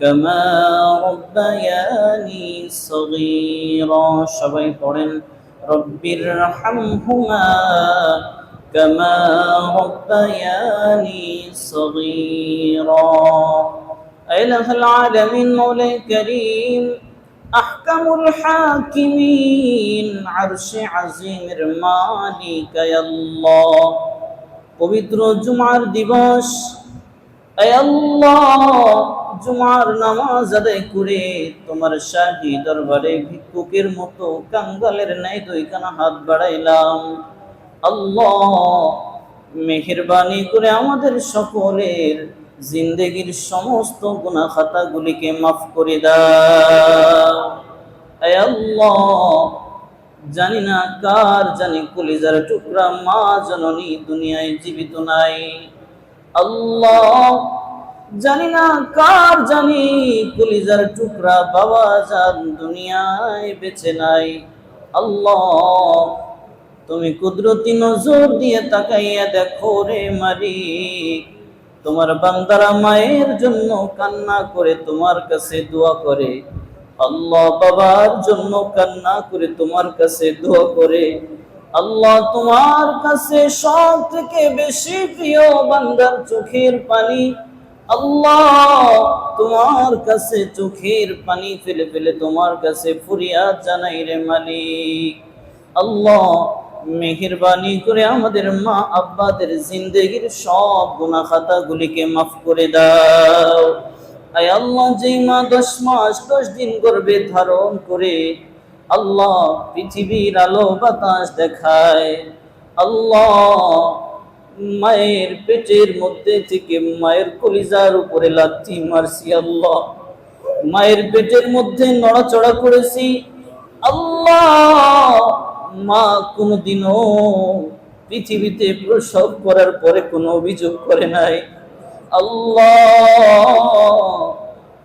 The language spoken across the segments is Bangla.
كما ربياني صغيرا সবাই পড়েন رب ارحمهما كما ربياني صغيرا إله العالمين مولاي كريم أحكم الحاكمين عرش عظيم মালিক يا الله পবিত্র জুমার দিবস আয় আল্লাহ জুমার নামাজ আদায় করে তোমার শাহী দরবারে ভিক্ষুকের মতো কাঙ্গালের ন্যায় দুইখানা হাত বাড়াইলাম। আল্লাহ, মেহেরবানি করে আমাদের সকলের জিন্দেগির সমস্ত গুনাহ খাতাগুলিকে মাফ করে দাও। আল্লাহ, জানি না কার জানি কলিজার টুকরা, মা জননী দুনিয়ায় জীবিত নাই। আল্লাহ। জানি না কার জানি কলিজার টুকরা বাবা জান দুনিয়ায় বেঁচে নাই। আল্লাহ, তুমি কুদরতি নজর দিয়ে তাকাইয়া দেখো রে মারি তোমার বান্দারা মায়ের জন্য কান্না করে তোমার কাছে দোয়া করে। আল্লাহ বাবার জন্য কান্না করে তোমার কাছে দোয়া করে। আল্লাহ তোমার কাছে সব থেকে বেশি প্রিয় বান্দার চোখের পানি। আল্লাহ তোমার কাছে চোখের পানি ফেলে ফেলে তোমার কাছে ফুরিয়াদ জানাই রে মালিক। আল্লাহ মেহেরবানি করে আমাদের মা আব্বাদের জিন্দগির সব গুনা খাতাগুলিকে মাফ করে দাও। আয় আল্লাহ যেই মা দশ মাস, দশ দিন গর্বে ধারণ করে আল্লাহ পৃথিবীর আলো বাতাস দেখায়। আল্লাহ মায়ের পেটের মধ্যে থেকে মায়ের কলিজার উপরে লাথি মারছি, আল্লাহ। মায়ের পেটের মধ্যে নড়াচড়া করেছি। আল্লাহ, মা কোনোদিনও পৃথিবীতে প্রসব করার পরে কোনো অভিযোগ করে নাই। আল্লাহ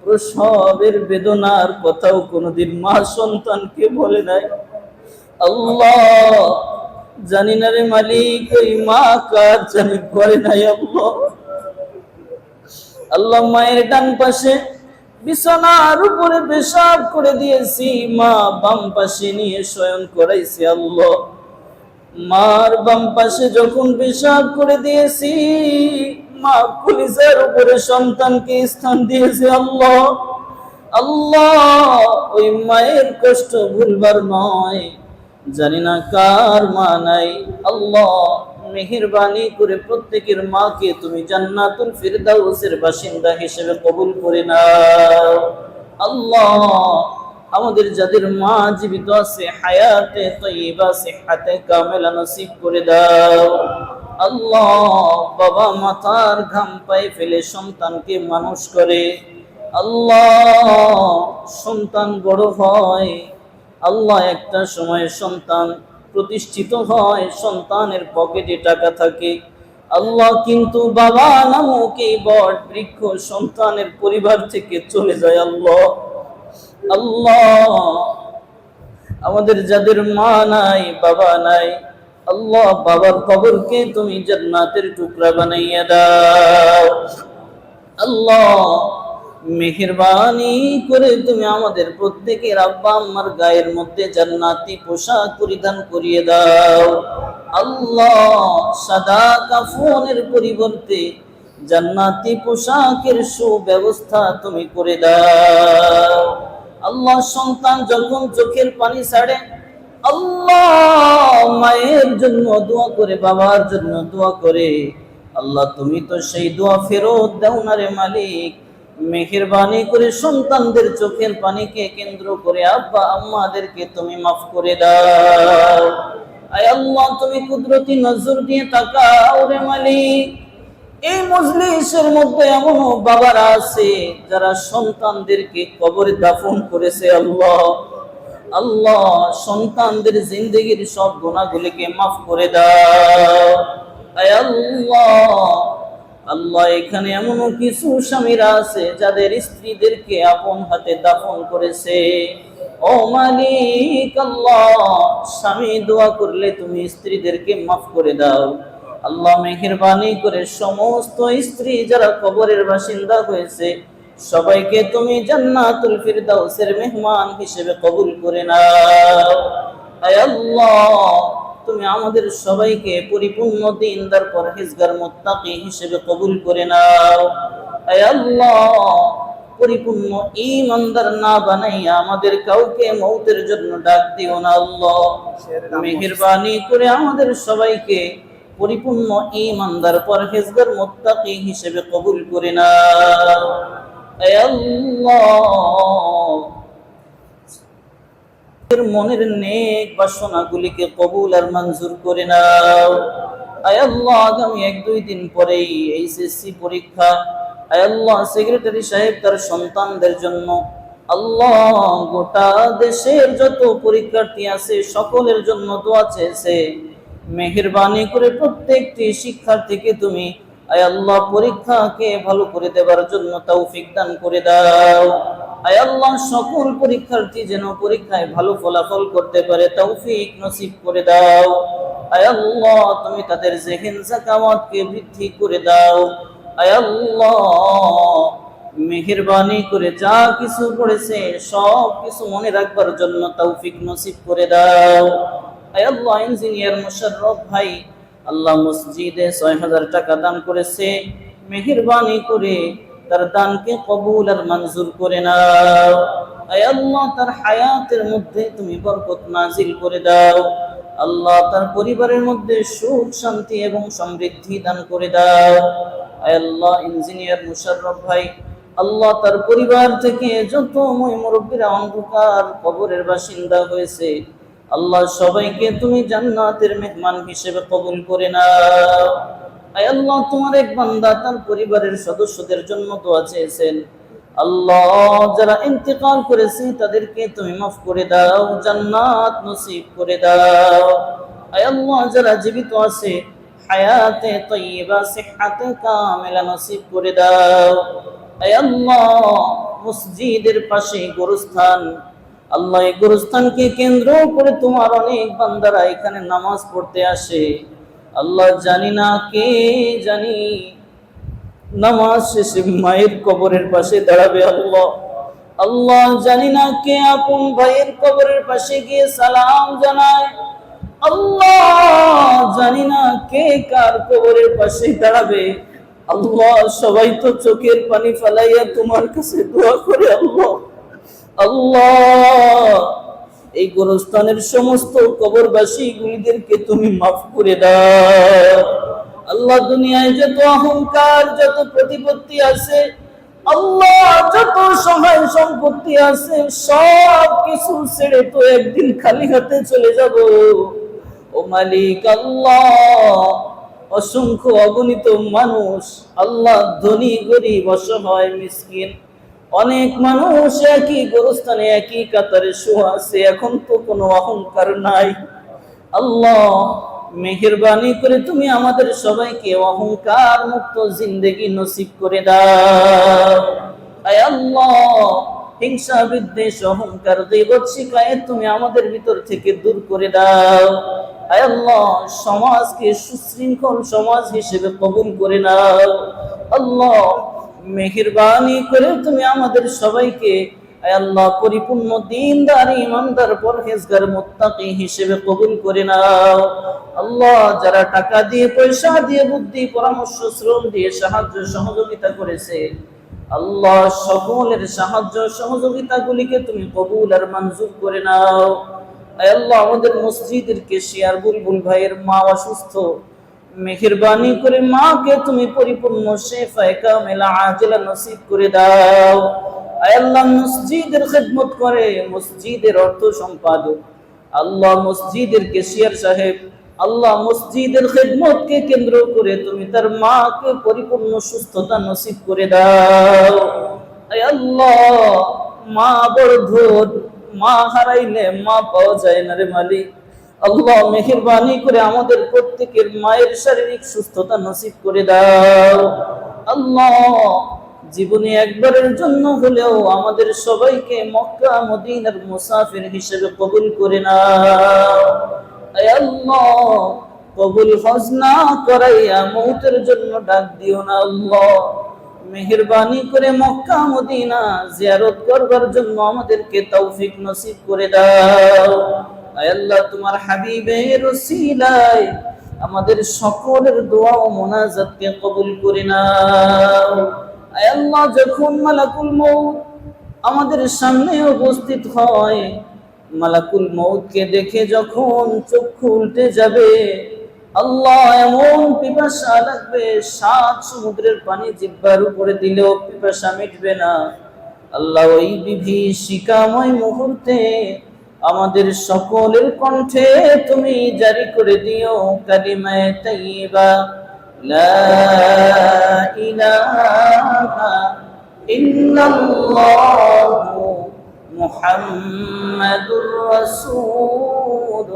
প্রসবের বেদনার কথাও কোনোদিন মা সন্তানকে বলে নাই। আল্লাহ, জানি না রে মালিক ওই মা কার জানি করে নাই আল্লাহ। আল্লাহ মায়ের ডান পাশে বিছানার উপরে পেশাব করে দিয়েছি, মা বাম পাশে নিয়ে শয়ন করাইছি আল্লাহ। মার বাম পাশে যখন পেশাব করে দিয়েছি মা পুলিশের উপরে সন্তানকে স্থান দিয়েছে আল্লাহ। আল্লাহ, ওই মায়ের কষ্ট ভুলবার নয়। জানি না কার মা নাই। আল্লাহ, মেহেরবানি করে প্রত্যেকের মাকে তুমি জান্নাতুল ফিরদাউসের বাসিন্দা হিসেবে কবুল করে নাও। আল্লাহ, আমাদের যাদের মা জীবিত আছে, হায়াতে তৈবা সিহাতে কামেলা নসিব করে দাও। আল্লাহ বাবা মাথার ঘাম পায়ে ফেলে সন্তানকে মানুষ করে। আল্লাহ, সন্তান বড় হয়। আল্লাহ একটা সময় সন্তান প্রতিষ্ঠিত হয়, সন্তানের পকেটে টাকা থাকে। আল্লাহ কিন্তু বাবা নামক এই বট বৃক্ষ সন্তানের পরিবার থেকে চলে যায় আল্লাহ। আল্লাহ, আমাদের যাদের মা নাই, বাবা নাই আল্লাহ বাবার কবরকে তুমি জান্নাতের টুকরা বানাইয়া দাও। আল্লাহ মেহেরবানি করে তুমি আমাদের প্রত্যেকের আব্বা আম্মার গায়ের মধ্যে জান্নাতি পোশাক পরিধান করিয়ে দাও। আল্লাহ সাদা কাফনের পরিবর্তে জান্নাতি পোশাকের সুব্যবস্থা তুমি করে দাও। আল্লাহ সন্তান যখন চোখের পানি ছাড়ে আল্লাহ মায়ের জন্য দোয়া করে, বাবার জন্য দোয়া করে। আল্লাহ, তুমি তো সেই দোয়া ফেরত দাও না রে মালিক। মেহেরবানি করে সন্তানদের চোখের পানিকে কেন্দ্র করে, আব্বা, আম্মাদেরকে তুমি মাফ করে দাও। আয় আল্লাহ, তুমি কুদরতি নজর দিয়ে তাকাও রে মালিক। এই মজলিসের মধ্যে এমনও বাবারা আছে, যারা সন্তানদেরকে কবরে দাফন করেছে আল্লাহ। আল্লাহ সন্তানদের জিন্দগির সব গুণাগুলিকে মাফ করে দাও। আল্লাহ আল্লাহ, এখানে এমন কিছু স্বামীরা আছে যাদের স্ত্রীদেরকে আপন হাতে দাফন করেছে। ও মালিক আল্লাহ, স্বামী দোয়া করলে তুমি স্ত্রীদেরকে মাফ করে দাও। আল্লাহ মেহেরবানি করে সমস্ত স্ত্রী যারা কবরের বাসিন্দা হয়েছে সবাইকে তুমি জান্নাতুল ফিরদাউসের মেহমান হিসেবে কবুল করে নাও। আল্লাহ, তুমি আমাদের সবাইকে পরিপূর্ণ দিনদার পরহেজগার মুত্তাকি হিসেবে কবুল করে নাও। আল্লাহ, পরিপূর্ণ ইমানদার না বানাইয়া আমাদের কাউকে মৌতের জন্য ডাক দিও না আল্লাহ। মেহেরবানি করে আমাদের সবাইকে পরিপূর্ণ ইমানদার পরহেজগার মুত্তাকি হিসেবে কবুল করে নাও। মনের নেক বাসনাগুলিকে কবুল আর মঞ্জুর করে নাও। আয় আল্লাহ, আগামী এক দুই দিন পরেই এইচএসসি পরীক্ষা। আয় আল্লাহ, সেক্রেটারি সাহেব তার সন্তানদের জন্য। আল্লাহ, গোটা দেশের যত পরীক্ষার্থী আছে, সকলের জন্য দোয়া চেয়েছে। মেহেরবানি করে প্রত্যেকটি শিক্ষার্থীকে তুমি আয় আল্লাহ, পরীক্ষাকে ভালো করে দেবার জন্য তৌফিক দান করে দাও। আয় আল্লাহ, সকল পরীক্ষার্থী যেন পরীক্ষায় ভালো ফলাফল করতে পারে, তৌফিক নসিব করে দাও। আয় আল্লাহ, তুমি তাদের জেহেন জাকাওয়াতকে বৃদ্ধি করে দাও। আয় আল্লাহ, মেহেরবানি করে যা কিছু পড়েছে, সব কিছু মনে রাখবার জন্য তৌফিক নসিব করে দাও। আয় আল্লাহ, ইঞ্জিনিয়ার মুশাররফ ভাই আল্লাহ মসজিদে ছয় হাজার টাকা দান করেছে। মেহেরবানি করে তার দানকে কবুল আর মঞ্জুর করে নাও। আল্লাহ, তার হায়াতের মধ্যে তুমি বরকত নাজিল করে দাও। আল্লাহ, তার পরিবারের মধ্যে সুখ, শান্তি এবং সমৃদ্ধি দান করে দাও। আল্লাহ, ইঞ্জিনিয়ার মুশাররফ ভাই, আল্লাহ, তার পরিবার থেকে যত মই মুরব্বীরা অন্ধকার কবরের বাসিন্দা হয়েছে আল্লাহ সবাইকে তুমি জান্নাতের মেহমান হিসেবে কবুল করে নাও। আল্লাহ, তোমার এক বান্দা তার পরিবারের সদস্যদের জন্য দোয়া চেয়েছেন। আল্লাহ, যারা ইন্তেকাল করেছে, তাদেরকে তুমি মাফ করে দাও, জান্নাত নসিব করে দাও। আল্লাহ, যারা জীবিত আছে, হায়াতে তৈবা সিহাতে কামেলা নসিব করে দাও। আল্লাহ, মসজিদের পাশে গোরস্থান আল্লাহ এই গোরস্থানকে কেন্দ্র করে তোমার অনেক বান্দারা এখানে নামাজ পড়তে আসে। আল্লাহ জানি না কে জানি, নামাজ শেষে মায়ের কবরের পাশে দাঁড়াবে আল্লাহ। আল্লাহ জানি না কে আপন ভাইয়ের কবরের পাশে গিয়ে সালাম জানায়। আল্লাহ জানি না কে কার কবরের পাশে দাঁড়াবে। আল্লাহ সবাই তো চোখের পানি ফেলাইয়া তোমার কাছে দোয়া করে আল্লাহ। আল্লাহ। এই গোরস্থানের সমস্ত কবরবাসী গুলিদেরকে তুমি মাফ করে দাও। আল্লাহ দুনিয়ায় যত অহংকার, যত প্রতিপত্তি আছে, আল্লাহ যত সহায় সম্পত্তি আছে, সব কিছু ছেড়ে তো একদিন খালি হাতে চলে যাব। ও মালিক আল্লাহ, অসংখ্য অগণিত মানুষ, আল্লাহ ধনী, গরিব, অসহায়, মিসকিন অনেক মানুষ একই গোরস্থানে, একই কাতারে শোয়া এখন তো কোনো অহংকার নাই। আল্লাহ মেহেরবানি করে তুমি আমাদের সবাইকে অহংকার মুক্ত জিন্দেগি নসিব করে দাও। হিংসা, বিদ্বেষ, অহংকার, দৈবত শিকায়ত তুমি আমাদের ভিতর থেকে দূর করে দাও। আয় আল্লাহ, সমাজকে সুশৃঙ্খল সমাজ হিসেবে কবুল করে নাও। আল্লাহ মেহেরবানি করে তুমি আমাদের সবাইকে আল্লাহ, পরিপূর্ণ দিনদার, ইমানদার, পরহেজগার, মুত্তাকি হিসেবে কবুল করে নাও। আল্লাহ, যারা টাকা দিয়ে, পয়সা দিয়ে, বুদ্ধি, পরামর্শ, শ্রম দিয়ে সাহায্য, সহযোগিতা করেছে, আল্লাহ, সকলের সাহায্য সহযোগিতা গুলিকে তুমি কবুল আর মঞ্জুর করে নাও। আল্লাহ, আমাদের মসজিদের কেশিয়ার বুলবুল ভাইয়ের মা অসুস্থ মেহেরবানি করে মাকে তুমি পরিপূর্ণ শেফায়ে কামেলা আজলা নসিব করে দাও। আল্লাহ, মসজিদের খেদমত করে, মসজিদের অর্থ সম্পাদক। আল্লাহ মসজিদের কেশিয়ার সাহেব, আল্লাহ মসজিদের খেদমতকে কেন্দ্র করে তুমি তার মাকে পরিপূর্ণ সুস্থতা নসিব করে দাও। আল্লাহ, মা বড় ধন, মা হারাইলে মা পাওয়া যায় না রে মালিক। আল্লাহ মেহেরবানি করে আমাদের প্রত্যেকের মায়ের শারীরিক সুস্থতা নসিব করে দাও। আল্লাহ জীবনে একবারের জন্য হলেও আমাদের সবাইকে মক্কা, মদিনার মুসাফির হিসেবে কবুল করে না আল্লাহ, কবুল হজ না করাইয়া মৌতের জন্য ডাক দিও না আল্লাহ। মেহেরবানি করে মক্কা, মদিনা জিয়ারত করবার জন্য আমাদেরকে তৌফিক নসিব করে দাও। আল্লাহ, তোমার হাবিবের ওসিলায় আমাদের সকলের দোয়া ও মোনাজাতকে কবুল করে নাও। আল্লাহ, যখন মালাকুল মউত আমাদের সামনে উপস্থিত হয়, মালাকুল মউতকে দেখে যখন চক্ষু উল্টে যাবে, আল্লাহ এমন পিপাসা লাগবে, সাত সমুদ্রের পানি জিব্বার উপরে দিলেও পিপাসা মিটবে না। আল্লাহ ওই বিভীষিকাময় মুহূর্তে আমাদের সকলের কণ্ঠে তুমি জারি করে দিও কালিমায় তাইবা লা ইলাহা ইল্লাল্লাহু মুহাম্মাদুর রাসূলুল্লাহ।